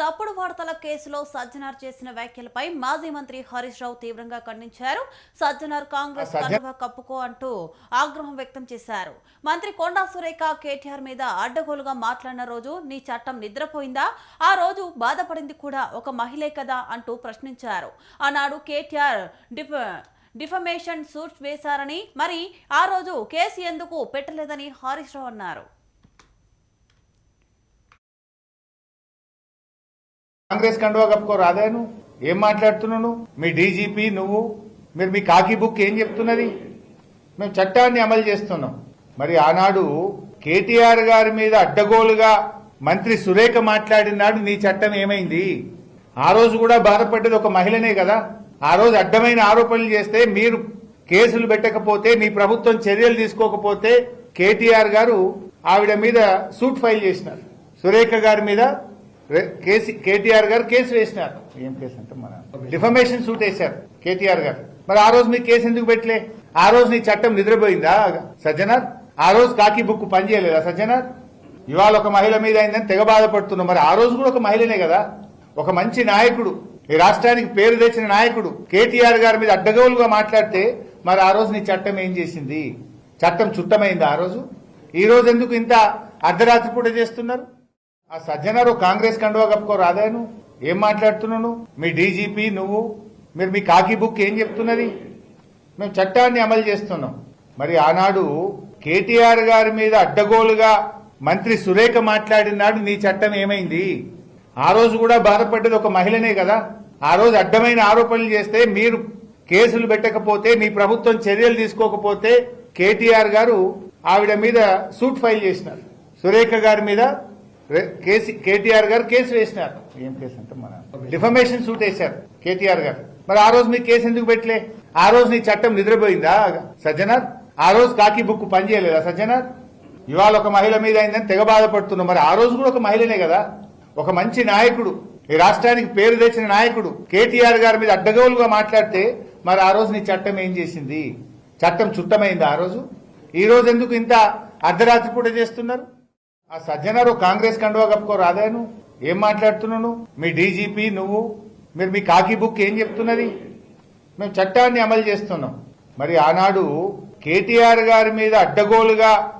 తప్పుడు వార్తల కేసులో సజ్జనార్ చేసిన వ్యాఖ్యలపై మాజీ మంత్రి హరీష్ రావు తీవ్రంగా ఖండించారు. సజ్జనార్ కాంగ్రెస్ కప్పుకో అంటూ ఆగ్రహం వ్యక్తం చేశారు. మంత్రి కొండా సురేఖ కేటీఆర్ మీద అడ్డగోలుగా మాట్లాడిన రోజు నీ చట్టం నిద్రపోయిందా? ఆ రోజు బాధపడింది కూడా ఒక మహిళే కదా అంటూ ప్రశ్నించారు. ఆనాడు కేటీఆర్ డిఫ డిఫమేషన్ సూట్ వేశారని మరి ఆ రోజు కేసు ఎందుకు పెట్టలేదని హరీష్ రావు అన్నారు. కాంగ్రెస్ కండువా కప్పుకో రాదాను ఏం మాట్లాడుతున్నాను మీ డీజీపీ నువ్వు? మీరు మీ కాకి బుక్ ఏం చెప్తున్నది? మేము చట్టాన్ని అమలు చేస్తున్నాం. మరి ఆనాడు కేటీఆర్ గారి మీద అడ్డగోలుగా మంత్రి సురేఖ మాట్లాడినాడు నీ చట్టం ఏమైంది? ఆ రోజు కూడా బాధపడ్డది ఒక మహిళనే కదా. ఆ రోజు అడ్డమైన ఆరోపణలు చేస్తే మీరు కేసులు పెట్టకపోతే మీ ప్రభుత్వం చర్యలు తీసుకోకపోతే కేటీఆర్ గారు ఆవిడ మీద సూట్ ఫైల్ చేసినారు. సురేఖ గారి మీద కేసీ కేటీఆర్ గారు కేసు వేసినారు. ఏం కేసు అంటే మన డిఫమేషన్ సూట్ వేశారు కేటీఆర్ గారు. మరి ఆ రోజు మీకు కేసు ఎందుకు పెట్టలే? ఆ రోజు నీ చట్టం నిద్రపోయిందా? సజ్జనార్ ఆ రోజు కాకి బుక్ పనిచేయలేదా సజ్జనార్ ఇవాళ ఒక మహిళ మీద అయిందని తెగ బాధపడుతున్నాం మరి ఆ రోజు కూడా ఒక మహిళనే కదా? ఒక మంచి నాయకుడు ఈ రాష్ట్రానికి పేరు తెచ్చిన నాయకుడు కేటీఆర్ గారి మీద అడ్డగోలుగా మాట్లాడితే మరి ఆ రోజు నీ చట్టం ఏం చేసింది? చట్టం చుట్టమైంది ఆ రోజు? ఈ రోజు ఎందుకు ఇంత అర్ధరాత్రి పూట చేస్తున్నారు? ఆ సజ్జనరు కాంగ్రెస్ కండువా కప్పుకో రాదాను? ఏం మాట్లాడుతున్నాను? మీ డీజీపీ నువ్వు? మీరు మీ కాకి బుక్ ఏం చెప్తున్నది? మేము చట్టాన్ని అమలు చేస్తున్నాం. మరి ఆనాడు కేటీఆర్ గారి మీద అడ్డగోలుగా మంత్రి సురేఖ మాట్లాడినాడు నీ చట్టం ఏమైంది? ఆ రోజు కూడా బాధపడ్డది ఒక మహిళనే కదా. ఆ రోజు అడ్డమైన ఆరోపణలు చేస్తే మీరు కేసులు పెట్టకపోతే మీ ప్రభుత్వం చర్యలు తీసుకోకపోతే కేటీఆర్ గారు ఆవిడ మీద సూట్ ఫైల్ చేసినారు. సురేఖ గారి మీద కేసీ కేటీఆర్ గారు కేసు వేసినారు. ఏం కేసు అంటే మన డిఫమేషన్ సూట్ వేశారు కేటీఆర్ గారు. మరి ఆ రోజు నీ కేసు ఎందుకు పెట్టలే? ఆ రోజు నీ చట్టం నిద్రపోయిందా? సజ్జనార్ ఆ రోజు కాకి బుక్ పనిచేయలేదా సజ్జనార్ ఇవాళ ఒక మహిళ మీద అయిందని తెగ బాధపడుతున్నాం మరి ఆ రోజు కూడా ఒక మహిళనే కదా? ఒక మంచి నాయకుడు ఈ రాష్ట్రానికి పేరు తెచ్చిన నాయకుడు కేటీఆర్ గారి మీద అడ్డగోలుగా మాట్లాడితే మరి ఆ రోజు నీ చట్టం ఏం చేసింది? చట్టం చుట్టమైంది ఆ రోజు? ఈ రోజు ఎందుకు ఇంత అర్ధరాత్రి పూట చేస్తున్నారు? ఆ సజ్జనారు కాంగ్రెస్ కండువా కప్పుకో రాదాను? ఏం మాట్లాడుతున్నాను? మీ డీజీపీ నువ్వు మీరు మీ కాకి బుక్ ఏం చెప్తున్నది? మేము చట్టాన్ని అమలు చేస్తున్నాం. మరి ఆనాడు కేటీఆర్ గారి మీద అడ్డగోలుగా